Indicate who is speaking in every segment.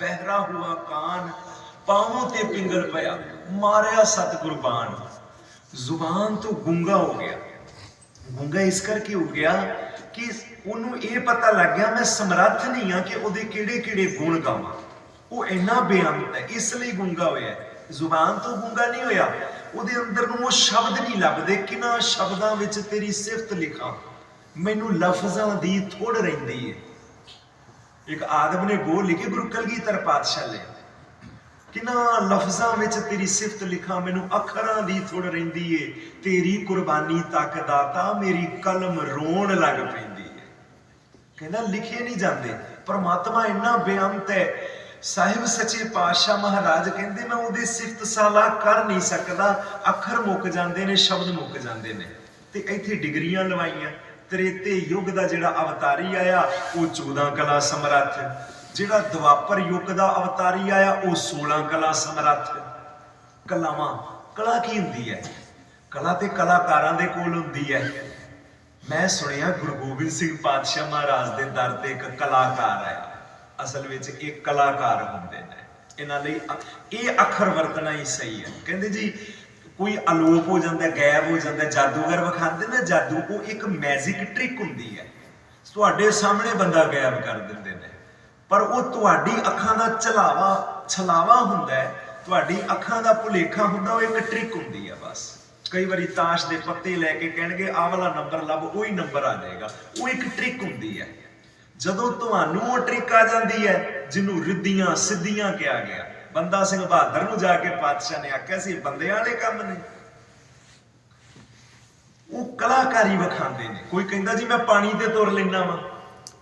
Speaker 1: ਬਹਿਰਾ ਹੁਆ ਕਾਨ ਪਾਉਂ ਤੇ ਪਿੰਗਲ ਪਿਆ, ਮਾਰਿਆ ਸਤ ਕੁਰਬਾਨ ਜ਼ੁਬਾਨ ਤੋਂ ਗੁੰਗਾ ਹੋ ਗਿਆ। ਗੁੰਗਾ ਇਸ ਕਰਕੇ ਹੋ ਗਿਆ ਕਿ ਉਹਨੂੰ ਇਹ ਪਤਾ ਲੱਗ ਗਿਆ, ਮੈਂ ਸਮਰੱਥ ਨਹੀਂ ਆ ਕਿ ਉਹਦੇ ਕਿਹੜੇ ਕਿਹੜੇ ਗੁਣ ਗਾਵਾਂ। ਉਹ ਇੰਨਾ ਬੇਅੰਤ ਹੈ, ਇਸ ਲਈ ਗੁੰਗਾ ਹੋਇਆ ਜ਼ੁਬਾਨ ਤੋਂ ਗੁੰਗਾ ਨਹੀਂ ਹੋਇਆ, ਉਹਦੇ ਅੰਦਰ ਨੂੰ ਉਹ ਸ਼ਬਦ ਨਹੀਂ ਲੱਭਦੇ, ਕਿਨਾਂ ਸ਼ਬਦਾਂ ਵਿੱਚ ਤੇਰੀ ਸਿਫਤ ਲਿਖਾਂ। ਮੈਨੂੰ ਲਫ਼ਜ਼ਾਂ ਦੀ ਥੋੜ ਰਹਿੰਦੀ ਹੈ। ਇੱਕ ਆਦਮ ਨੇ ਬੋਲ ਲਿਖੇ, ਗੁਰੂ ਕਲਗੀਧਰ ਪਾਤਸ਼ਾਹ ਲਈ। ਕਿਨਾਂ ਲਫ਼ਜ਼ਾਂ ਵਿੱਚ ਤੇਰੀ ਸਿਫਤ ਲਿਖਾਂ, ਮੈਨੂੰ ਅੱਖਰਾਂ ਦੀ ਥੋੜ ਰਹਿੰਦੀ ਏ। ਤੇਰੀ ਕੁਰਬਾਨੀ ਤੱਕ ਦਾਤਾ ਮੇਰੀ ਕਲਮ ਰੋਣ ਲੱਗ ਪੈਂਦੀ ਏ। ਕਹਿੰਦਾ, ਲਿਖੇ ਨਹੀਂ ਜਾਂਦੇ। ਪਰਮਾਤਮਾ ਇੰਨਾ ਬੇਅੰਤ ਹੈ। ਸਾਹਿਬ ਸੱਚੇ ਪਾਤਸ਼ਾਹ ਮਹਾਰਾਜ ਕਹਿੰਦੇ, ਮੈਂ ਉਹਦੀ ਸਿਫਤ ਸਾਲਾ ਕਰ ਨਹੀਂ ਸਕਦਾ। ਅੱਖਰ ਮੁੱਕ ਜਾਂਦੇ ਨੇ, ਸ਼ਬਦ ਮੁੱਕ ਜਾਂਦੇ ਨੇ। ਤੇ ਇੱਥੇ ਡਿਗਰੀਆਂ ਲਵਾਈਆਂ। ਤ੍ਰੇਤੇ ਯੁੱਗ ਦਾ ਜਿਹੜਾ ਅਵਤਾਰੀ ਆਇਆ, ਉਹ 14 ਕਲਾ ਸਮਰੱਥ। ਜਿਹੜਾ ਦੁਆਪਰ ਯੁੱਗ ਦਾ ਅਵਤਾਰੀ ਆਇਆ, ਉਹ 16 ਕਲਾ ਸਮਰੱਥ। ਕਲਾਵਾਂ, ਕਲਾ ਕੀ ਹੁੰਦੀ ਹੈ? ਕਲਾ ਤੇ ਕਲਾਕਾਰਾਂ ਦੇ ਕੋਲ ਹੁੰਦੀ ਹੈ। ਮੈਂ ਸੁਣਿਆ ਗੁਰੂ ਗੋਬਿੰਦ ਸਿੰਘ ਪਾਤਸ਼ਾਹ ਮਹਾਰਾਜ ਦੇ ਦਰ ਤੇ ਇੱਕ ਕਲਾਕਾਰ ਆਇਆ ਅਸਲ ਵਿੱਚ ਇਹ ਕਲਾਕਾਰ ਹੁੰਦੇ ਨੇ। ਇਹਨਾਂ ਲਈ ਇਹ ਅੱਖਰ ਵਰਤਣਾ ਹੀ ਸਹੀ ਹੈ। ਕਹਿੰਦੇ ਜੀ ਕੋਈ ਅਲੋਪ ਹੋ ਜਾਂਦਾ, ਗਾਇਬ ਹੋ ਜਾਂਦਾ, ਜਾਦੂਗਰ ਵਿਖਾਉਂਦੇ ਨਾ, ਜਾਦੂ, ਉਹ ਇੱਕ ਮੈਜਿਕ ਟ੍ਰਿਕ ਹੁੰਦੀ ਹੈ। ਤੁਹਾਡੇ ਸਾਹਮਣੇ ਬੰਦਾ ਗਾਇਬ ਕਰ ਦਿੰਦੇ ਨੇ। ਪਰ ਉਹ ਤੁਹਾਡੀ ਅੱਖਾਂ ਦਾ ਚਲਾਵਾ, ਛਲਾਵਾ ਹੁੰਦਾ ਹੈ, ਤੁਹਾਡੀ ਅੱਖਾਂ ਦਾ ਭੁਲੇਖਾ ਹੁੰਦਾ, ਉਹ ਇੱਕ ਟ੍ਰਿਕ ਹੁੰਦੀ ਹੈ ਬਸ। ਕਈ ਵਾਰੀ ਤਾਸ਼ ਦੇ ਪੱਤੇ ਲੈ ਕੇ ਕਹਿਣਗੇ, ਆਹ ਵਾਲਾ ਨੰਬਰ ਲੱਭ, ਉਹੀ ਨੰਬਰ ਆ ਜਾਏਗਾ। ਉਹ ਇੱਕ ਟ੍ਰਿਕ ਹੁੰਦੀ ਹੈ। ਜਦੋਂ ਤੁਹਾਨੂੰ ਉਹ ਟ੍ਰਿਕ ਆ ਜਾਂਦੀ ਹੈ, ਜਿਹਨੂੰ ਰਿੱਧੀਆਂ ਸਿੱਧੀਆਂ ਕਿਹਾ ਗਿਆ ਬੰਦਾ ਸਿੰਘ ਬਹਾਦਰ ਨੂੰ ਜਾ ਕੇ ਪਾਤਸ਼ਾਹ ਨੇ ਆਖਿਆ ਸੀ ਬੰਦਿਆਂ ਵਾਲੇ ਕੰਮ ਨੇ। ਉਹ ਕਲਾਕਾਰੀ ਵਿਖਾਉਂਦੇ ਨੇ। ਕੋਈ ਕਹਿੰਦਾ ਜੀ, ਮੈਂ ਪਾਣੀ ਤੇ ਤੁਰ ਲੈਣਾ ਵਾ।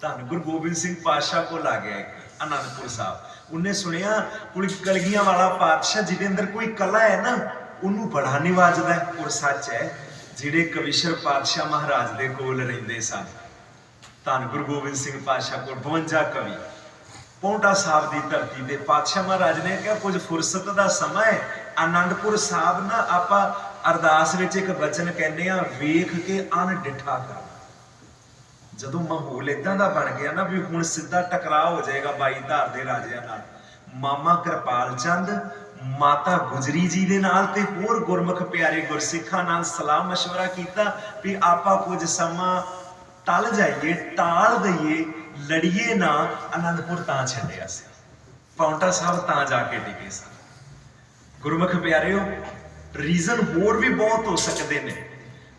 Speaker 1: ਧੰਨ ਗੁਰੂ ਗੋਬਿੰਦ ਸਿੰਘ ਪਾਤਸ਼ਾਹ ਕੋਲ ਆ ਗਿਆ ਅਨੰਦਪੁਰ ਸਾਹਿਬ। ਉਹਨੇ ਸੁਣਿਆ ਕੁੜੀ ਕਲਗੀਆਂ ਵਾਲਾ ਪਾਤਸ਼ਾਹ ਜਿਹਦੇ ਅੰਦਰ ਕੋਈ ਕਲਾ ਹੈ ਨਾ, ਉਹਨੂੰ ਬੜਾ ਨਿਵਾਜਦਾ ਹੈ। ਔਰ ਸੱਚ ਹੈ, ਜਿਹੜੇ ਕਵੀਸ਼ਰ ਪਾਤਸ਼ਾਹ ਮਹਾਰਾਜ ਦੇ ਕੋਲ ਰਹਿੰਦੇ ਸਨ, ਧੰਨ ਗੁਰੂ ਗੋਬਿੰਦ ਸਿੰਘ ਪਾਤਸ਼ਾਹ ਕੋਲ 52 ਕਵੀ। ਪੌਂਟਾ ਸਾਹਿਬ ਦੀ ਧਰਤੀ ਤੇ ਪਾਤਸ਼ਾਹ ਮਹਾਰਾਜ ਨੇ ਕਿਹਾ ਕੁਝ ਫੁਰਸਤ ਦਾ ਸਮਾਂ ਹੈ ਆਨੰਦਪੁਰ ਸਾਹਿਬ ਨਾ ਆਪਾਂ ਅਰਦਾਸ ਵਿੱਚ ਇੱਕ ਬਚਨ ਕਹਿੰਦੇ ਆ ਵੇਖ ਕੇ ਅਨ ਡਿਠਾ ਕਰ ਜਦੋਂ ਮਾਹੌਲ ਇਦਾਂ ਦਾ ਬਣ ਗਿਆ ਨਾ ਵੀ ਹੁਣ ਸਿੱਧਾ ਟਕਰਾਅ ਹੋ ਜਾਏਗਾ ਬਾਈ ਧਾਰ ਦੇ ਰਾਜਿਆਂ ਨਾਲ ਮਾਮਾ ਕਿਰਪਾਲ ਚੰਦ ਮਾਤਾ ਗੁਜਰੀ ਜੀ ਦੇ ਨਾਲ ਤੇ ਹੋਰ ਗੁਰਮੁਖ ਪਿਆਰੇ ਗੁਰਸਿੱਖਾਂ ਨਾਲ ਸਲਾਹ مشورہ ਕੀਤਾ ਵੀ ਆਪਾਂ ਕੁਝ ਸਮਾਂ ਟਲ ਜਾਈਏ ਟਾਲ ਦਈਏ ਲੜੀਏ ਨਾ, ਅਨੰਦਪੁਰ ਤਾਂ ਛੱਡਿਆ ਸੀ। ਪੌਂਟਾ ਸਾਹਿਬ ਤਾਂ ਜਾ ਕੇ ਟਿਕੇ ਸਨ। ਗੁਰਮੁਖ ਪਿਆਰਿਓ ਰੀਜ਼ਨ ਹੋਰ ਵੀ ਬਹੁਤ ਹੋ ਸਕਦੇ ਨੇ।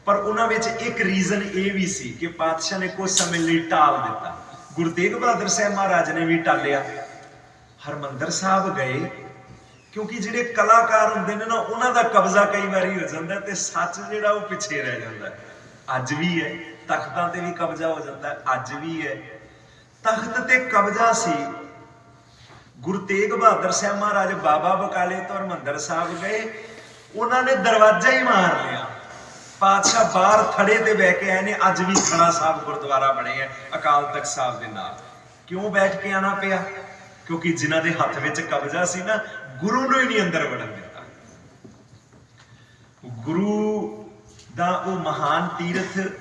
Speaker 1: ਪਰ ਉਹਨਾਂ ਵਿੱਚ ਇੱਕ ਰੀਜ਼ਨ ਇਹ ਵੀ ਸੀ ਕਿ ਪਾਤਸ਼ਾਹ ਨੇ ਕੁਝ ਸਮੇਂ ਲਈ ਟਾਲ ਦਿੱਤਾ। ਗੁਰੂ ਤੇਗ ਬਹਾਦਰ ਸਾਹਿਬ ਮਹਾਰਾਜ ਨੇ ਵੀ ਟਾਲਿਆ। ਹਰਮੰਦਰ ਸਾਹਿਬ ਗਏ, ਕਿਉਂਕਿ ਜਿਹੜੇ ਕਲਾਕਾਰ ਹੁੰਦੇ ਨੇ ਨਾ, ਉਹਨਾਂ ਦਾ ਕਬਜ਼ਾ ਕਈ ਵਾਰੀ ਹੋ ਜਾਂਦਾ ਤੇ ਸੱਚ ਜਿਹੜਾ ਉਹ ਪਿੱਛੇ ਰਹਿ ਜਾਂਦਾ। ਅੱਜ ਵੀ ਹੈ, ਤਖਤਾਂ ਤੇ ਵੀ ਕਬਜ਼ਾ ਹੋ ਜਾਂਦਾ, ਅੱਜ ਵੀ ਹੈ। ਤਖਤ ਤੇ ਕਬਜ਼ਾ ਸੀ। ਗੁਰੂ ਤੇਗ ਬਹਾਦਰ ਸਾਹਿਬ ਮਹਾਰਾਜ ਬਾਬਾ ਬਕਾਲੇ ਤੋਂ ਹਰਮੰਦਰ ਸਾਹਿਬ ਗਏ। ਉਹਨਾਂ ਨੇ ਦਰਵਾਜ਼ਾ ਹੀ ਮਾਰ ਲਿਆ। ਪਾਤਸ਼ਾਹ ਬਾਹਰ ਥੜੇ ਤੇ ਬਹਿ ਕੇ ਆਏ ਨੇ, ਅੱਜ ਵੀ ਥੜਾ ਸਾਹਿਬ ਗੁਰਦੁਆਰਾ ਬਣੇ ਆ, ਅਕਾਲ ਤਖਤ ਸਾਹਿਬ ਦੇ ਨਾਲ। ਕਿਉਂ ਬੈਠ ਕੇ ਆਣਾ ਪਿਆ? ਕਿਉਂਕਿ ਜਿਨ੍ਹਾਂ ਦੇ ਹੱਥ ਵਿੱਚ ਕਬਜ਼ਾ ਸੀ ਨਾ, ਗੁਰੂ ਨੂੰ ਹੀ ਨਹੀਂ ਅੰਦਰ ਵੜਨ ਦਿੱਤਾ। ਗੁਰੂ ਦਾ ਉਹ ਮਹਾਨ ਤੀਰਥ,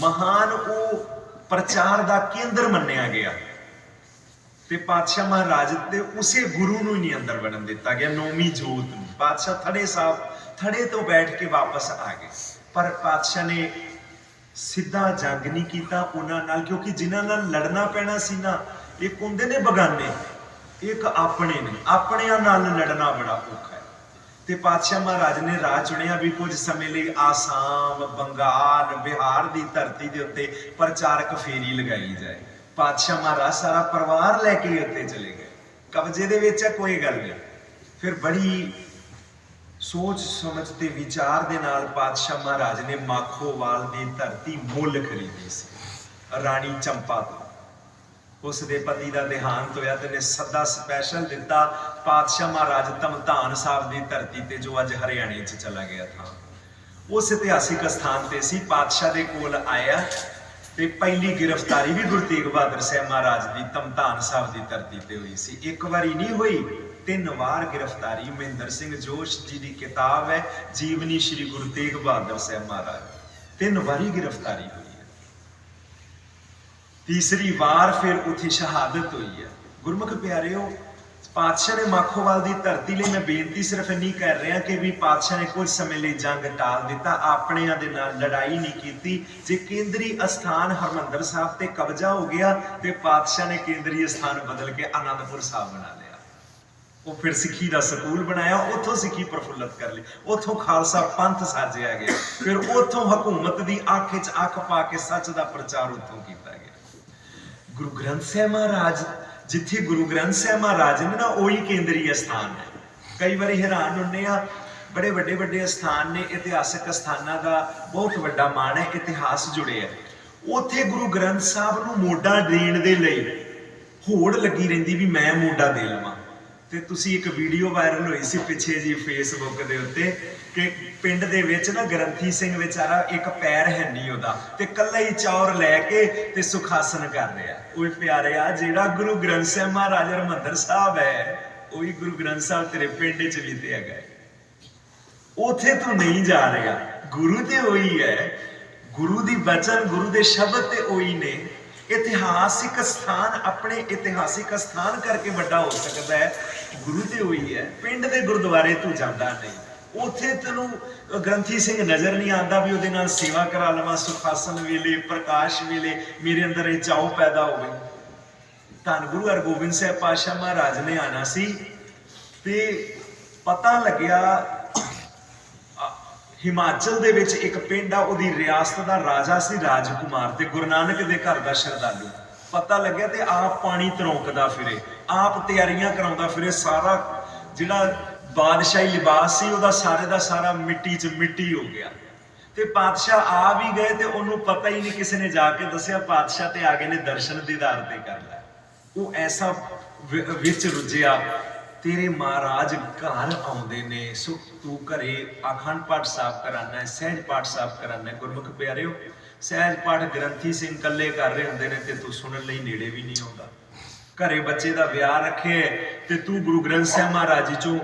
Speaker 1: ਮਹਾਨ ਉਹ ਪ੍ਰਚਾਰ ਦਾ ਕੇਂਦਰ ਮੰਨਿਆ ਗਿਆ। ਤੇ ਪਾਤਸ਼ਾਹ ਮਹਾਰਾਜ ਤੇ ਉਸੇ ਗੁਰੂ ਨੂੰ ਹੀ ਨਹੀਂ ਅੰਦਰ ਵੜਨ ਦਿੱਤਾ ਗਿਆ, ਨੌਵੀਂ ਜੋਤ ਨੂੰ। ਪਾਤਸ਼ਾਹ ਥੜੇ ਸਾਹਿਬ ਥੜੇ ਤੋਂ ਬੈਠ ਕੇ ਵਾਪਸ ਆ ਗਏ। ਪਰ ਪਾਤਸ਼ਾਹ ਨੇ ਸਿੱਧਾ ਜੰਗ ਨਹੀਂ ਕੀਤਾ ਉਹਨਾਂ ਨਾਲ, ਕਿਉਂਕਿ ਜਿਨ੍ਹਾਂ ਨਾਲ ਲੜਨਾ ਪੈਣਾ ਸੀ ਨਾ ਇੱਕ ਹੁੰਦੇ ਨੇ ਬਗਾਨੇ। ਇੱਕ ਆਪਣੇ ਨੇ, ਆਪਣਿਆਂ ਨਾਲ ਲੜਨਾ ਬੜਾ ਔਖਾ ਤੇ ਪਾਤਸ਼ਾਹ ਮਹਾਰਾਜ ਨੇ ਰਾਹ ਚੁਣਿਆ ਵੀ ਕੁਝ ਸਮੇਂ ਲਈ ਆਸਾਮ, ਬੰਗਾਲ, ਬਿਹਾਰ ਦੀ ਧਰਤੀ ਦੇ ਉੱਤੇ ਪ੍ਰਚਾਰਕ ਫੇਰੀ ਲਗਾਈ ਜਾਏ। ਪਾਤਸ਼ਾਹ ਮਹਾਰਾਜ ਸਾਰਾ ਪਰਿਵਾਰ ਲੈ ਕੇ ਉੱਤੇ ਚਲੇ ਗਏ। ਕਬਜ਼ੇ ਦੇ ਵਿੱਚ ਕੋਈ ਗੱਲ ਨਹੀਂ। ਫਿਰ ਬੜੀ ਸੋਚ, ਸਮਝ ਤੇ ਵਿਚਾਰ ਦੇ ਨਾਲ ਪਾਤਸ਼ਾਹ ਮਹਾਰਾਜ ਨੇ ਮਾਖੋਵਾਲ ਦੀ ਧਰਤੀ ਮੁੱਲ ਖਰੀਦੀ ਸੀ। ਰਾਣੀ ਚੰਪਾ ਤੋਂ ਉਸ ਦੇ ਪਤੀ ਦਾ ਦੇਹਾਂਤ ਹੋਇਆ ਤੇ ਨੇ ਸੱਦਾ ਸਪੈਸ਼ਲ ਦਿੱਤਾ ਪਾਤਸ਼ਾਹ ਮਹਾਰਾਜ ਧਮਧਾਨ ਸਾਹਿਬ ਦੀ ਧਰਤੀ ਤੇ ਜੋ ਅੱਜ ਹਰਿਆਣੇ 'ਚ ਚਲਾ ਗਿਆ ਥਾਂ। ਉਸ ਇਤਿਹਾਸਿਕ ਸਥਾਨ ਤੇ ਸੀ, ਪਾਤਸ਼ਾਹ ਦੇ ਕੋਲ ਆਇਆ ਤੇ ਪਹਿਲੀ ਗ੍ਰਿਫਤਾਰੀ ਵੀ ਗੁਰੂ ਤੇਗ ਬਹਾਦਰ ਸਾਹਿਬ ਮਹਾਰਾਜ ਦੀ ਧਮਧਾਨ ਸਾਹਿਬ ਦੀ ਧਰਤੀ ਤੇ ਹੋਈ ਸੀ। ਇੱਕ ਵਾਰੀ ਨਹੀਂ ਹੋਈ, ਤਿੰਨ ਵਾਰ ਗ੍ਰਿਫਤਾਰੀ। ਮਹਿੰਦਰ ਸਿੰਘ ਜੋਸ਼ ਜੀ ਦੀ ਕਿਤਾਬ ਹੈ, ਜੀਵਨੀ ਸ੍ਰੀ ਗੁਰੂ ਤੇਗ ਬਹਾਦਰ ਸਾਹਿਬ ਮਹਾਰਾਜ। ਤਿੰਨ ਵਾਰੀ ਗ੍ਰਿਫਤਾਰੀ ਹੋਈ। ਤੀਸਰੀ ਵਾਰ ਫਿਰ ਉਥੇ ਸ਼ਹਾਦਤ ਹੋਈ ਹੈ। ਗੁਰਮੁਖ ਪਿਆਰਿਓ, ਪਾਤਸ਼ਾਹ ਨੇ ਮਾਖੋਵਾਲ ਦੀ ਧਰਤੀ ਲਈ ਮੈਂ ਬੇਨਤੀ ਸਿਰਫ ਇੰਨੀ ਕਰ ਰਿਹਾ ਕਿ ਵੀ ਪਾਤਸ਼ਾਹ ਨੇ ਕੁਝ ਸਮੇਂ ਲਈ ਜੰਗ ਟਾਲ ਦਿੱਤਾ, ਆਪਣਿਆਂ ਦੇ ਨਾਲ ਲੜਾਈ ਨਹੀਂ ਕੀਤੀ। ਜੇ ਕੇਂਦਰੀ ਅਸਥਾਨ ਹਰਮੰਦਰ ਸਾਹਿਬ ਤੇ ਕਬਜ਼ਾ ਹੋ ਗਿਆ, ਤੇ ਪਾਤਸ਼ਾਹ ਨੇ ਕੇਂਦਰੀ ਅਸਥਾਨ ਬਦਲ ਕੇ ਆਨੰਦਪੁਰ ਸਾਹਿਬ ਬਣਾ ਲਿਆ। ਉਹ ਫਿਰ ਸਿੱਖੀ ਦਾ ਸਕੂਲ ਬਣਾਇਆ, ਉੱਥੋਂ ਸਿੱਖੀ ਪ੍ਰਫੁੱਲਤ ਕਰ ਲਈ। ਉੱਥੋਂ ਖਾਲਸਾ ਪੰਥ ਸਾਜਿਆ ਗਿਆ। ਫਿਰ ਉੱਥੋਂ ਹਕੂਮਤ ਦੀ ਅੱਖ 'ਚ ਅੱਖ ਪਾ ਕੇ ਸੱਚ ਦਾ ਪ੍ਰਚਾਰ ਉੱਥੋਂ ਕੀਤਾ ਗੁਰੂ ਗ੍ਰੰਥ ਸਾਹਿਬ ਮਹਾਰਾਜ, ਜਿੱਥੇ ਗੁਰੂ ਗ੍ਰੰਥ ਸਾਹਿਬ ਮਹਾਰਾਜ ਨੇ ਨਾ ਉਹੀ ਕੇਂਦਰੀ ਅਸਥਾਨ ਹੈ ਕਈ ਵਾਰੀ ਹੈਰਾਨ ਹੁੰਨੇ ਆ, ਬੜੇ ਵੱਡੇ ਵੱਡੇ ਅਸਥਾਨ ਨੇ, ਇਤਿਹਾਸਕ ਅਸਥਾਨਾਂ ਦਾ ਬਹੁਤ ਵੱਡਾ ਮਾਣ ਹੈ, ਇਤਿਹਾਸ ਜੁੜਿਆ ਹੈ। ਉੱਥੇ ਗੁਰੂ ਗ੍ਰੰਥ ਸਾਹਿਬ ਨੂੰ ਮੋਢਾ ਦੇਣ ਦੇ ਲਈ ਹੋੜ ਲੱਗੀ ਰਹਿੰਦੀ ਵੀ ਮੈਂ ਮੋਢਾ ਦੇ ਲਵਾਂ ਤੇ ਤੁਸੀਂ ਇੱਕ ਵੀਡੀਓ ਵਾਇਰਲ ਹੋਈ ਸੀ ਪਿੱਛੇ ਜੀ ਫੇਸਬੁੱਕ ਦੇ ਉੱਤੇ ਕਿ ਪਿੰਡ ਦੇ ਵਿੱਚ ਨਾ ਗ੍ਰੰਥੀ ਸਿੰਘ ਵਿਚਾਰਾ ਇੱਕ ਪੈਰ ਹੈ ਨਹੀਂ ਉਹਦਾ ਤੇ ਕੱਲਾ ਹੀ ਚੌਰ ਲੈ ਕੇ ਤੇ ਸੁਖਾਸਨ ਕਰ ਰਿਹਾ। ਉਹ ਪਿਆਰਿਆ ਜਿਹੜਾ ਗੁਰੂ ਗ੍ਰੰਥ ਸਾਹਿਬ ਮਹਾਰਾਜ ਹਰਿਮੰਦਰ ਸਾਹਿਬ ਹੈ, ਉਹੀ ਗੁਰੂ ਗ੍ਰੰਥ ਸਾਹਿਬ ਤੇਰੇ ਪਿੰਡ 'ਚ ਵੀ ਤੇ ਹੈਗਾ ਹੈ। ਉਥੇ ਤੂੰ ਨਹੀਂ ਜਾ ਰਿਹਾ। ਗੁਰੂ ਤੇ ਉਹੀ ਹੈ। ਗੁਰੂ ਦੀ ਬਚਨ, ਗੁਰੂ ਦੇ ਸ਼ਬਦ ਤੇ ਉਹੀ ਨੇ। ਇਤਿਹਾਸਿਕ ਸਥਾਨ ਆਪਣੇ ਇਤਿਹਾਸਿਕ ਸਥਾਨ ਕਰਕੇ ਵੱਡਾ ਹੋ ਸਕਦਾ ਹੈ। ਗੁਰੂ ਤੇ ਉਹੀ ਹੈ। ਪਿੰਡ ਦੇ ਗੁਰਦੁਆਰੇ ਤੂੰ ਜਾਂਦਾ ਨਹੀਂ। ਉਥੇ ਤੈਨੂੰ ਗ੍ਰੰਥੀ ਸਿੰਘ ਨਜ਼ਰ ਨਹੀਂ ਆਉਂਦਾ ਵੀ ਉਹਦੇ ਨਾਲ ਸੇਵਾ ਕਰਾ ਲਵਾਂ, ਸੁਖਾਸਨ ਵੇਲੇ ਪ੍ਰਕਾਸ਼ ਵੇਲੇ ਮੇਰੇ ਅੰਦਰ ਇਹ ਚਾਉ ਪੈਦਾ ਹੋਵੇ। ਧੰਨ ਗੁਰੂ ਹਰਗੋਬਿੰਦ ਸਾਹਿਬ ਪਾਤਸ਼ਾਹ ਮਹਾਰਾਜ ਨੇ ਆਣਾ ਸੀ ਤੇ ਪਤਾ ਲੱਗਿਆ ਹਿਮਾਚਲ ਦੇ ਵਿੱਚ ਇੱਕ ਪਿੰਡ ਆ, ਉਹਦੀ ਰਿਆਸਤ ਦਾ ਰਾਜਾ ਸੀ ਰਾਜਕੁਮਾਰ ਤੇ ਗੁਰੂ ਨਾਨਕ ਦੇ ਘਰ ਦਾ ਸ਼ਰਧਾਲੂ। ਪਤਾ ਲੱਗਿਆ ਤੇ ਆਪ ਪਾਣੀ ਤਰੋਂਕਦਾ ਫਿਰੇ, ਆਪ ਤਿਆਰੀਆਂ ਕਰਾਉਂਦਾ ਫਿਰੇ, ਸਾਰਾ ਜਿਹੜਾ ਬਾਦਸ਼ਾਹੀ ਲਿਬਾਸ ਸੀ, ਉਹਦਾ ਸਾਰੇ ਦਾ ਸਾਰਾ ਮਿੱਟੀ 'ਚ ਮਿੱਟੀ ਹੋ ਗਿਆ। ਤੇ ਪਾਤਸ਼ਾਹ ਆ ਵੀ ਗਏ ਤੇ ਉਹਨੂੰ ਪਤਾ ਹੀ ਨਹੀਂ ਕਿਸੇ ਨੇ ਜਾ ਕੇ ਦੱਸਿਆ, ਪਾਤਸ਼ਾਹ ਤੇ ਆ ਗਏ ਨੇ ਦਰਸ਼ਨ ਦੀਦਾਰ ਤੇ ਕਰ ਲੈ ਉਹ ਐਸਾ ਵਿੱਚ ਰੁੱਝਿਆ। ਤੇਰੇ ਮਹਾਰਾਜ ਘਰ ਆਉਂਦੇ ਨੇ। ਸੋ ਤੂੰ ਘਰੇ ਆਖੰਡ ਪਾਠ ਸਾਹਿਬ ਕਰਾਨਾ ਹੈ, ਸਹਿਜ ਪਾਠ ਸਾਹਿਬ ਕਰਾਨਾ ਹੈ। ਗੁਰਮੁਖ ਪਿਆਰਿਓ, ਸਹਿਜ ਪਾਠ ਗ੍ਰੰਥੀ ਸਿੰਘ ਕੱਲੇ ਕਰ ਰਹੇ ਹੁੰਦੇ ਨੇ ਤੇ ਤੂੰ ਸੁਣਨ ਲਈ ਨੇੜੇ ਵੀ ਨਹੀਂ ਆਉਂਦਾ। ਘਰੇ ਬੱਚੇ ਦਾ ਵਿਆਹ ਰੱਖੇ ਤੇ ਤੂੰ ਗੁਰੂ ਗ੍ਰੰਥ ਸਾਹਿਬ ਮਹਾਰਾਜ ਜੀ ਚੋਂ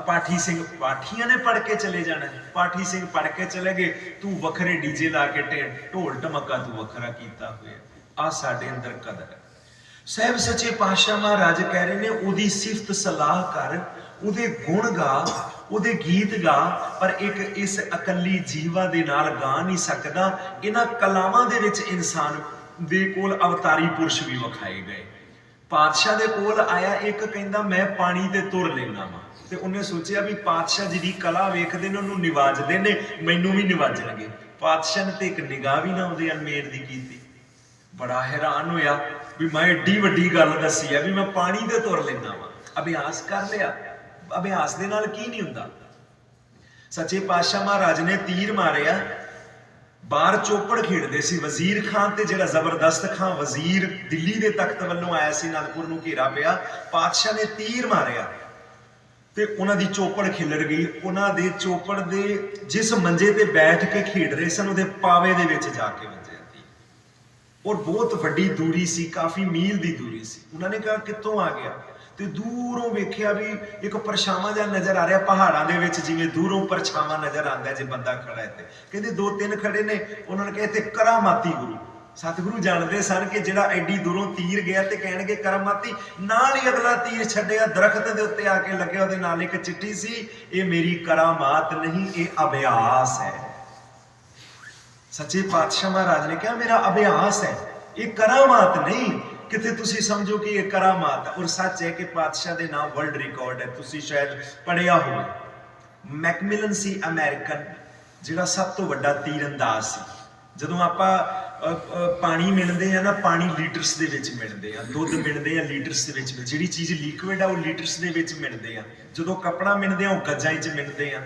Speaker 1: ਪਾਠੀ ਸਿੰਘ ਪਾਠੀਆਂ ਨੇ ਪੜ ਕੇ ਚਲੇ ਜਾਣਾ ਪਾਠੀ ਸਿੰਘ ਪੜ ਕੇ ਚਲੇ ਗਏ, ਤੂੰ ਵੱਖਰੇ ਡੀਜੇ ਲਾ ਕੇ ਢੇ- ਢੋਲ ਢਮੱਕਾ ਤੂੰ ਵੱਖਰਾ ਕੀਤਾ ਹੋਇਆ ਆ ਸਾਡੇ ਅੰਦਰ ਕਦਰ ਹੈ। ਸਹਿਬ ਸੱਚੇ ਪਾਤਸ਼ਾਹ ਮਹਾਰਾਜ ਕਹਿ ਰਹੇ ਨੇ, ਉਹਦੀ ਸਿਫਤ ਸਲਾਹ ਕਰ, ਉਹਦੇ ਗੁਣ ਗਾ, ਉਹਦੇ ਗੀਤ ਗਾ, ਪਰ ਇੱਕ ਇਸ ਇਕੱਲੀ ਜੀਵਾ ਦੇ ਨਾਲ ਗਾ ਨਹੀਂ ਸਕਦਾ। ਇਹਨਾਂ ਕਲਾਵਾਂ ਦੇ ਵਿੱਚ ਇਨਸਾਨ ਦੇ ਕੋਲ ਅਵਤਾਰੀ ਪੁਰਸ਼ ਵੀ ਵਿਖਾਏ ਗਏ। ਪਾਤਸ਼ਾਹ ਦੇ ਕੋਲ ਆਇਆ, ਇੱਕ ਕਹਿੰਦਾ, ਮੈਂ ਪਾਣੀ ਤੇ ਤੁਰ ਲੈਣਾ ਵਾ। ਤੇ ਉਹਨੇ ਸੋਚਿਆ ਵੀ ਪਾਤਸ਼ਾਹ ਜੀ ਦੀ ਕਲਾ ਵੇਖਦੇ ਨੇ, ਉਹਨੂੰ ਨਿਵਾਜਦੇ ਨੇ, ਮੈਨੂੰ ਵੀ ਨਿਵਾਜਣਗੇ ਪਾਤਸ਼ਾਹ ਨੇ ਤੇ ਇੱਕ ਨਿਗਾਹ ਵੀ ਨਾ ਉਹਦੇ ਅਨਮੇਰ ਦੀ ਕੀਤੀ। ਬੜਾ ਹੈਰਾਨ ਹੋਇਆ। ਵੀ ਮੈਂ ਏਡੀ ਵੱਡੀ ਗੱਲ ਦੱਸੀ ਆ ਵੀ ਮੈਂ ਪਾਣੀ ਤੇ ਤੁਰ ਲੈਣਾ ਵਾ। ਅਭਿਆਸ ਕਰ ਲਿਆ। ਅਭਿਆਸ ਦੇ ਨਾਲ ਕੀ ਨਹੀਂ ਹੁੰਦਾ? ਸੱਚੇ ਪਾਤਸ਼ਾਹ ਮਹਾਰਾਜ ਨੇ ਤੀਰ ਮਾਰਿਆ। ਬਾਹਰ ਚੋਪੜ ਖੇਡਦੇ ਸੀ। ਵਜ਼ੀਰ ਖਾਨ ਤੇ ਜਿਹੜਾ ਜ਼ਬਰਦਸਤ ਖਾਨ ਵਜ਼ੀਰ ਦਿੱਲੀ ਦੇ ਤਖਤ ਵੱਲੋਂ ਆਇਆ ਸੀ ਅਨੰਦਪੁਰ ਨੂੰ ਘੇਰਾ ਪਿਆ। ਪਾਤਸ਼ਾਹ ਨੇ ਤੀਰ ਮਾਰਿਆ ਤੇ ਉਹਨਾਂ ਦੀ ਚੋਪੜ ਖਿਲਰ ਗਈ। ਉਹਨਾਂ ਦੇ ਚੋਪੜ ਦੇ ਜਿਸ ਮੰਜੇ ਤੇ ਬੈਠ ਕੇ ਖੇਡ ਰਹੇ ਸਨ, ਉਹਦੇ ਪਾਵੇ ਦੇ ਵਿੱਚ ਜਾ ਕੇ ਔਰ ਬਹੁਤ ਵੱਡੀ ਦੂਰੀ ਸੀ, ਕਾਫੀ ਮੀਲ ਦੀ ਦੂਰੀ ਸੀ। ਉਹਨਾਂ ਨੇ ਕਿਹਾ, ਕਿੱਥੋਂ ਆ ਗਿਆ? ਤੇ ਦੂਰੋਂ ਵੇਖਿਆ ਵੀ ਇੱਕ ਪਰਛਾਵਾਂ ਜਿਹਾ ਨਜ਼ਰ ਆ ਰਿਹਾ ਪਹਾੜਾਂ ਦੇ ਵਿੱਚ, ਜਿਵੇਂ ਦੂਰੋਂ ਪਰਛਾਵਾਂ ਨਜ਼ਰ ਆਉਂਦਾ ਜੇ ਬੰਦਾ ਖੜਾ ਹੈ ਤੇ ਕਹਿੰਦੇ, ਦੋ ਤਿੰਨ ਖੜੇ ਨੇ। ਉਹਨਾਂ ਨੇ ਕਿਹਾ ਤੇ ਕਰਾਮਾਤੀ ਗੁਰੂ। ਸਤਿਗੁਰੂ ਜਾਣਦੇ ਸਨ ਕਿ ਜਿਹੜਾ ਐਡੀ ਦੂਰੋਂ ਤੀਰ ਗਿਆ ਤੇ ਕਹਿਣਗੇ, ਕਰਾਮਾਤੀ। ਨਾਲ ਹੀ ਅਗਲਾ ਤੀਰ ਛੱਡਿਆ, ਦਰਖਤ ਦੇ ਉੱਤੇ ਆ ਕੇ ਲੱਗਿਆ, ਉਹਦੇ ਨਾਲ ਇੱਕ ਚਿੱਠੀ ਸੀ, ਇਹ ਮੇਰੀ ਕਰਾਮਾਤ ਨਹੀਂ, ਇਹ ਅਭਿਆਸ ਹੈ। ਸੱਚੇ ਪਾਤਸ਼ਾਹ ਮਹਾਰਾਜ ਨੇ ਕਿਹਾ, ਮੇਰਾ ਅਭਿਆਸ ਹੈ, ਇਹ ਕਰਾਮਾਤ ਨਹੀਂ। ਕਿਤੇ ਤੁਸੀਂ ਸਮਝੋ ਕਿ ਇਹ ਕਰਾਮਾਤ ਔਰ ਸੱਚ ਹੈ ਕਿ ਪਾਤਸ਼ਾਹ ਦੇ ਨਾਮ ਵਰਲਡ ਰਿਕਾਰਡ ਹੈ। ਤੁਸੀਂ ਸ਼ਾਇਦ ਪੜਿਆ ਹੋਵੇ। ਮੈਕਮਿਲਨ ਸੀ ਅਮਰੀਕਨ ਜਿਹੜਾ ਸਭ ਤੋਂ ਵੱਡਾ ਤੀਰੰਦਾਜ਼ ਸੀ। ਜਦੋਂ ਆਪਾਂ ਪਾਣੀ ਮਿਲਦੇ ਆ ਨਾ, ਪਾਣੀ ਲੀਟਰਸ ਦੇ ਵਿੱਚ ਮਿਲਦੇ ਆ। ਦੁੱਧ ਮਿਲਦੇ ਆ ਲੀਟਰਸ ਦੇ ਵਿੱਚ ਜਿਹੜੀ ਚੀਜ਼ ਲਿਕੁਇਡ ਆ, ਉਹ ਲੀਟਰਸ ਦੇ ਵਿੱਚ ਮਿਲਦੇ ਆ। ਜਦੋਂ ਕੱਪੜਾ ਮਿਲਦੇ ਆ, ਉਹ ਗੱਜਾਂ 'ਚ ਮਿਲਦੇ ਆ।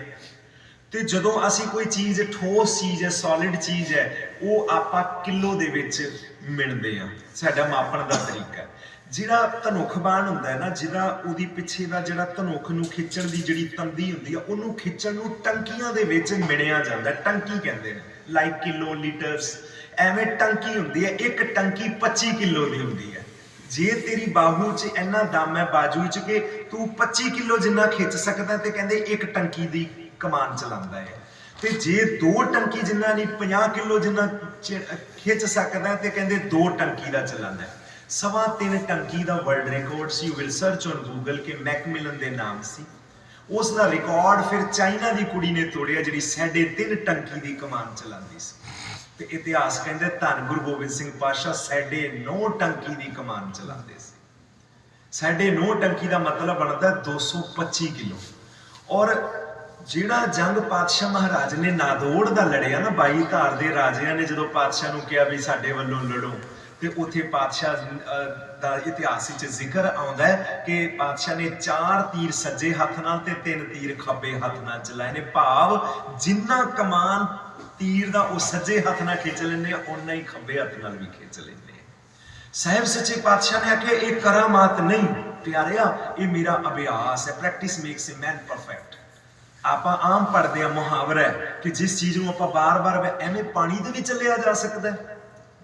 Speaker 1: ਤੇ ਜਦੋਂ ਅਸੀਂ ਕੋਈ ਚੀਜ਼, ਠੋਸ ਚੀਜ਼ ਹੈ ਸੋਲਿਡ ਚੀਜ਼ ਹੈ, ਉਹ ਆਪਾਂ ਕਿਲੋ ਦੇ ਵਿੱਚ ਮਿਣਦੇ ਆ ਸਾਡਾ ਮਾਪਣ ਦਾ ਤਰੀਕਾ ਜਿਹੜਾ ਧਨੁਖਬਾਨ ਹੁੰਦਾ ਹੈ ਨਾ, ਜਿਹਦਾ ਉਹਦੀ ਪਿੱਛੇ ਦਾ ਜਿਹੜਾ ਧਨੁਖ ਨੂੰ ਖਿੱਚਣ ਦੀ ਜਿਹੜੀ ਤੰਦੀ ਹੁੰਦੀ ਆ ਉਹਨੂੰ ਖਿੱਚਣ ਨੂੰ ਟੰਕੀਆਂ ਦੇ ਵਿੱਚ ਮਿਣਿਆ ਜਾਂਦਾ ਟੰਕੀ ਕਹਿੰਦੇ ਨੇ ਲਾਈਕ ਕਿਲੋ ਲੀਟਰਸ ਐਵੇਂ ਟੰਕੀ ਹੁੰਦੀ ਹੈ, ਇੱਕ ਟੰਕੀ 25 ਕਿਲੋ ਦੀ ਹੁੰਦੀ ਹੈ। ਜੇ ਤੇਰੀ ਬਾਹੂ 'ਚ ਇੰਨਾ ਦਮ ਹੈ, ਬਾਜੂ 'ਚ ਕਿ ਤੂੰ 25 ਕਿਲੋ ਜਿੰਨਾ ਖਿੱਚ ਸਕਦਾ ਤੇ ਕਹਿੰਦੇ ਇੱਕ ਟੰਕੀ ਦੀ ਕਮਾਨ ਚਲਾਉਂਦਾ ਹੈ। ਤੇ ਜੇ ਦੋ ਟੰਕੀ ਜਿੰਨਾ ਨਹੀਂ 50 ਕਿਲੋ ਜਿੰਨਾ ਖਿੱਚ ਸਕਦਾ ਤੇ ਕਹਿੰਦੇ ਦੋ ਟੰਕੀ ਦਾ ਚਲਾਉਂਦਾ ਹੈ। ਸਵਾ ਤਿੰਨ ਟੰਕੀ ਦਾ world record C. You will search on Google ਕਿ ਮੈਕਮਿਲਨ ਦੇ ਨਾਮ ਸੀ। ਉਸ ਦਾ ਰਿਕਾਰਡ ਫਿਰ ਚਾਈਨਾ ਦੀ ਕੁੜੀ ਨੇ ਤੋੜਿਆ, ਜਿਹੜੀ ਸਾਢੇ ਤਿੰਨ ਟੰਕੀ ਦੀ ਕਮਾਨ ਚਲਾਉਂਦੀ ਸੀ। ਤੇ ਇਤਿਹਾਸ ਕਹਿੰਦੇ ਧੰਨ ਗੁਰੂ ਗੋਬਿੰਦ ਸਿੰਘ ਪਾਤਸ਼ਾਹ ਸਾਢੇ ਨੌ ਟੰਕੀ ਦੀ ਕਮਾਨ ਚਲਾਉਂਦੇ ਸੀ। ਸਾਢੇ ਨੌ ਟੰਕੀ ਦਾ ਮਤਲਬ ਬਣਦਾ ਹੈ 225 ਕਿਲੋ। ਔਰ ਜਿਹੜਾ ਜੰਗ ਪਾਤਸ਼ਾਹ ਮਹਾਰਾਜ ਨੇ ਨਾਦੌੜ ਦਾ ਲੜਿਆ ਨਾ, ਬਾਈ ਧਾਰ ਦੇ ਰਾਜਿਆਂ ਨੇ ਜਦੋਂ ਪਾਤਸ਼ਾਹ ਨੂੰ ਕਿਹਾ ਵੀ ਸਾਡੇ ਵੱਲੋਂ ਲੜੋ, ਤੇ ਉੱਥੇ ਪਾਤਸ਼ਾਹ ਦਾ ਇਤਿਹਾਸ ਵਿੱਚ ਜ਼ਿਕਰ ਆਉਂਦਾ ਹੈ ਕਿ ਪਾਤਸ਼ਾਹ ਨੇ ਚਾਰ ਤੀਰ ਸੱਜੇ ਹੱਥ ਨਾਲ ਤੇ ਤਿੰਨ ਤੀਰ ਖੱਬੇ ਹੱਥ ਨਾਲ ਚਲਾਏ ਨੇ। ਭਾਵ ਜਿੰਨਾ ਕਮਾਨ ਤੀਰ ਦਾ ਉਹ ਸੱਜੇ ਹੱਥ ਨਾਲ ਖਿੱਚ ਲੈਂਦੇ ਆ, ਓਨਾ ਹੀ ਖੱਬੇ ਹੱਥ ਨਾਲ ਵੀ ਖਿੱਚ ਲੈਂਦੇ ਆ। ਸਾਹਿਬ ਸੱਚੇ ਪਾਤਸ਼ਾਹ ਨੇ ਆਖਿਆ, ਇਹ ਕਰਾਮਾਤ ਨਹੀਂ। ਪਿਆਰਿਆ, ਇਹ ਮੇਰਾ ਅਭਿਆਸ ਹੈ। Practice makes a man perfect ਆਪਾਂ ਆਮ ਪੜਦੇ ਆ ਮੁਹਾਵਰਾ ਹੈ ਕਿ ਜਿਸ ਚੀਜ਼ ਨੂੰ ਆਪਾਂ ਬਾਰ-ਬਾਰ ਐਵੇਂ ਪਾਣੀ ਦੇ ਵਿੱਚ ਲਿਆ ਜਾ ਸਕਦਾ ਹੈ।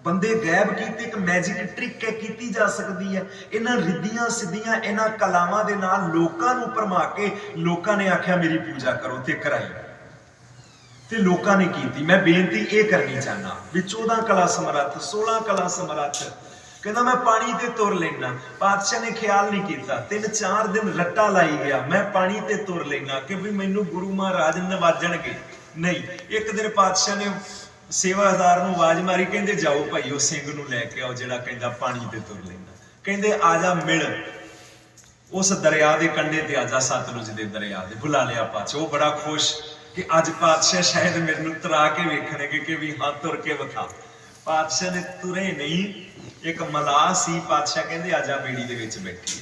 Speaker 1: ਬੰਦੇ ਗਾਇਬ ਕੀਤੇ, ਇੱਕ ਮੈਜਿਕ ਟ੍ਰਿਕ ਹੈ, ਕੀਤੀ ਜਾ ਸਕਦੀ ਹੈ। ਇਹਨਾਂ ਰਿੱਧੀਆਂ, ਸਿੱਧੀਆਂ, ਇਹਨਾਂ ਕਲਾਵਾਂ ਦੇ ਨਾਲ ਲੋਕਾਂ ਨੂੰ ਭਰਮਾ ਕੇ ਲੋਕਾਂ ਨੇ ਆਖਿਆ, ਮੇਰੀ ਪੂਜਾ ਕਰੋ ਤੇ ਕਰਾਈ। ਤੇ ਲੋਕਾਂ ਨੇ ਕੀਤੀ। ਮੈਂ ਬੇਨਤੀ ਇਹ ਕਰਨੀ ਚਾਹਨਾ ਵੀ 14 ਕਲਾ ਸਮਰੱਥ 16 ਕਲਾ ਸਮਰੱਥ ਕਹਿੰਦਾ, ਮੈਂ ਪਾਣੀ ਤੇ ਤੁਰ ਲੈਣਾ ਪਾਤਸ਼ਾਹ ਨੇ ਖਿਆਲ ਨਹੀਂ ਕੀਤਾ। ਤਿੰਨ ਚਾਰ ਦਿਨ ਰੱਟਾ ਲਾਈ ਗਿਆ। ਮੈਂ ਪਾਣੀ ਤੇ ਤੁਰ ਲੈਣਾ ਕਿ ਵੀ ਮੈਨੂੰ ਗੁਰੂ ਮਹਾਰਾਜ ਨਵਾਜਣਗੇ। ਨਹੀਂ, ਇੱਕ ਦਿਨ ਪਾਤਸ਼ਾਹ ਨੇ ਸੇਵਾਦਾਰ ਨੂੰ ਆਵਾਜ਼ ਮਾਰੀ, ਕਹਿੰਦੇ, ਜਾਓ ਭਾਈ, ਉਹ ਸਿੰਘ ਨੂੰ ਲੈ ਕੇ ਆਓ ਜਿਹੜਾ ਕਹਿੰਦਾ ਪਾਣੀ ਤੇ ਤੁਰ ਲੈਣਾ ਕਹਿੰਦੇ, ਆ ਜਾ, ਮਿਲ। ਉਸ ਦਰਿਆ ਦੇ ਕੰਢੇ ਤੇ ਆ ਜਾ, ਸਤਲੁਜ ਦੇ ਦਰਿਆ ਦੇ। ਬੁਲਾ ਲਿਆ ਪਾਤਸ਼ਾਹ। ਉਹ ਬੜਾ ਖੁਸ਼ ਕਿ ਅੱਜ ਪਾਤਸ਼ਾਹ ਸ਼ਾਇਦ ਮੈਨੂੰ ਤਰਾ ਕੇ ਵੇਖਣਗੇ ਕਿ ਵੀ ਹਾਂ, ਤੁਰ ਕੇ ਵਿਖਾ। ਪਾਤਸ਼ਾਹ ਨੇ ਤੁਰੇ ਨਹੀਂ, ਇੱਕ ਮਲਾਹ ਸੀ, ਪਾਤਸ਼ਾਹ ਕਹਿੰਦੇ ਆਜਾ ਬੇੜੀ ਦੇ ਵਿੱਚ ਬੈਠੀ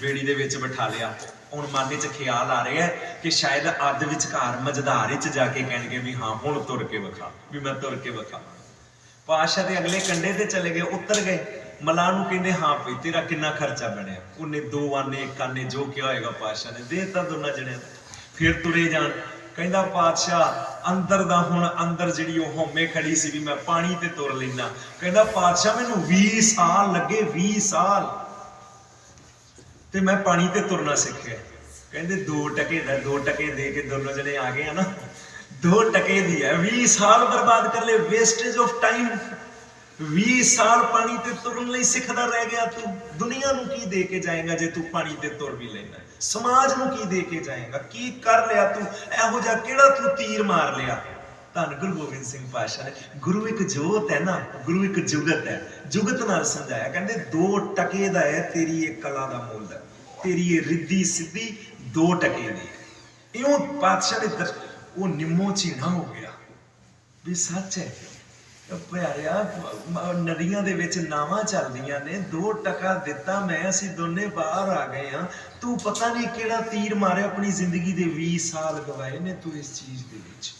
Speaker 1: ਬੇੜੀ ਦੇ ਵਿੱਚ ਬਿਠਾ ਲਿਆ। ਹੁਣ ਮਨ ਵਿੱਚ ਖਿਆਲ ਆ ਰਿਹਾ ਕਿ ਸ਼ਾਇਦ ਅੱਧ ਵਿਚਕਾਰ ਮਝਧਾਰ ਵਿੱਚ ਜਾ ਕੇ ਕਹਿਣਗੇ ਵੀ ਹਾਂ, ਹੁਣ ਤੁਰ ਕੇ ਵਿਖਾ, ਵੀ ਮੈਂ ਤੁਰ ਕੇ ਵਿਖਾ। ਪਾਤਸ਼ਾਹ ਦੇ ਅਗਲੇ ਕੰਡੇ ਤੇ ਚਲੇ ਗਏ, ਉੱਤਰ ਗਏ। ਮਲਾ ਨੂੰ ਕਹਿੰਦੇ, ਹਾਂ ਭਈ, ਤੇਰਾ ਕਿੰਨਾ ਖਰਚਾ ਬਣਿਆ? ਉਹਨੇ ਦੋ ਆਨੇ, ਇੱਕ ਆਨੇ, ਜੋ ਕਿਹਾ ਹੋਏਗਾ ਪਾਤਸ਼ਾਹ ਨੇ, ਦੇ ਤਾਂ ਦੋਨਾਂ ਜਣਿਆਂ ਨੂੰ। ਫਿਰ ਤੁਰੇ ਜਾਣ। ਕਹਿੰਦਾ ਪਾਤਸ਼ਾਹ, ਅੰਦਰ ਦਾ ਹੁਣ ਅੰਦਰ ਜਿਹੜੀ ਉਹ ਹਉਮੈ ਖੜੀ ਸੀ ਵੀ ਮੈਂ ਪਾਣੀ ਤੇ ਤੁਰ ਲੈਣਾ ਕਹਿੰਦਾ ਪਾਤਸ਼ਾਹ, ਮੈਨੂੰ 20 ਸਾਲ ਲੱਗੇ 20 ਸਾਲ। ਤੇ ਮੈਂ ਪਾਣੀ ਤੇ ਤੁਰਨਾ ਸਿੱਖਿਆ। ਕਹਿੰਦੇ ਦੋ ਟਕੇ ਦਾ, ਦੋ ਟਕੇ ਦੇ ਕੇ ਦੋਨੋਂ ਜਣੇ ਆ ਗਏ ਆ ਨਾ। ਦੋ ਟਕੇ ਦੀ ਹੈ। 20 ਸਾਲ ਬਰਬਾਦ ਕਰ ਲਏ ਵੇਸਟੇਜ ਆਫ ਟਾਈਮ 20 ਸਾਲ ਪਾਣੀ ਤੇ ਤੁਰਨ ਲਈ ਸਿੱਖਦਾ ਰਹਿ ਗਿਆ ਤੂੰ। ਦੁਨੀਆ ਨੂੰ ਕੀ ਦੇ ਕੇ ਜਾਏਗਾ ਜੇ ਤੂੰ ਪਾਣੀ ਤੇ ਤੁਰ ਵੀ ਲੈਣਾ ਸਮਾਜ ਨੂੰ ਕੀ ਦੇ ਕੇ ਜਾਏਗਾ? ਕੀ ਕਰ ਲਿਆ ਤੂੰ? ਇਹੋ ਜਿਹਾ ਕਿਹੜਾ ਤੂੰ ਤੀਰ ਮਾਰ ਲਿਆ? ਧੰਨ ਗੁਰੂ ਗੋਬਿੰਦ ਸਿੰਘ ਪਾਤਸ਼ਾਹ ਨੇ। ਗੁਰੂ ਇੱਕ ਜੋਤ ਹੈ ਨਾ, ਗੁਰੂ ਇੱਕ ਜੁਗਤ ਹੈ। ਜੁਗਤ ਨਾਲ ਸਮਝਾਇਆ, ਕਹਿੰਦੇ ਦੋ ਟਕੇ ਦਾ ਹੈ, ਤੇਰੀ ਇਹ ਕਲਾ ਦਾ ਮੁੱਲ ਤੇਰੀ ਇਹ ਰਿੱਧੀ ਸਿੱਧੀ ਦੋ ਟਕੇ ਦੀ ਹੈ। ਇਉਂ ਪਾਤਸ਼ਾਹ ਦੇ ਉਹ ਨਿੰਮੋ ਚੀਨਾ ਹੋ ਗਿਆ। ਵੀ ਸੱਚ ਹੈ। ਪਿਆਰਿਆ ਨਦੀਆਂ ਦੇ ਵਿੱਚ ਨਾਵਾਂ ਚੱਲਦੀਆਂ ਨੇ, ਦੋ ਟਕਾ ਦਿੱਤਾ ਮੈਂ, ਅਸੀਂ ਦੋਨੇ ਬਾਹਰ ਆ ਗਏ ਆ ਤੂੰ ਪਤਾ ਨਹੀਂ ਕਿਹੜਾ ਤੀਰ ਮਾਰਿਆ, ਆਪਣੀ ਜ਼ਿੰਦਗੀ ਦੇ 20 ਸਾਲ ਗਵਾਏ ਨੇ ਤੂੰ ਇਸ ਚੀਜ਼ ਦੇ ਵਿੱਚ।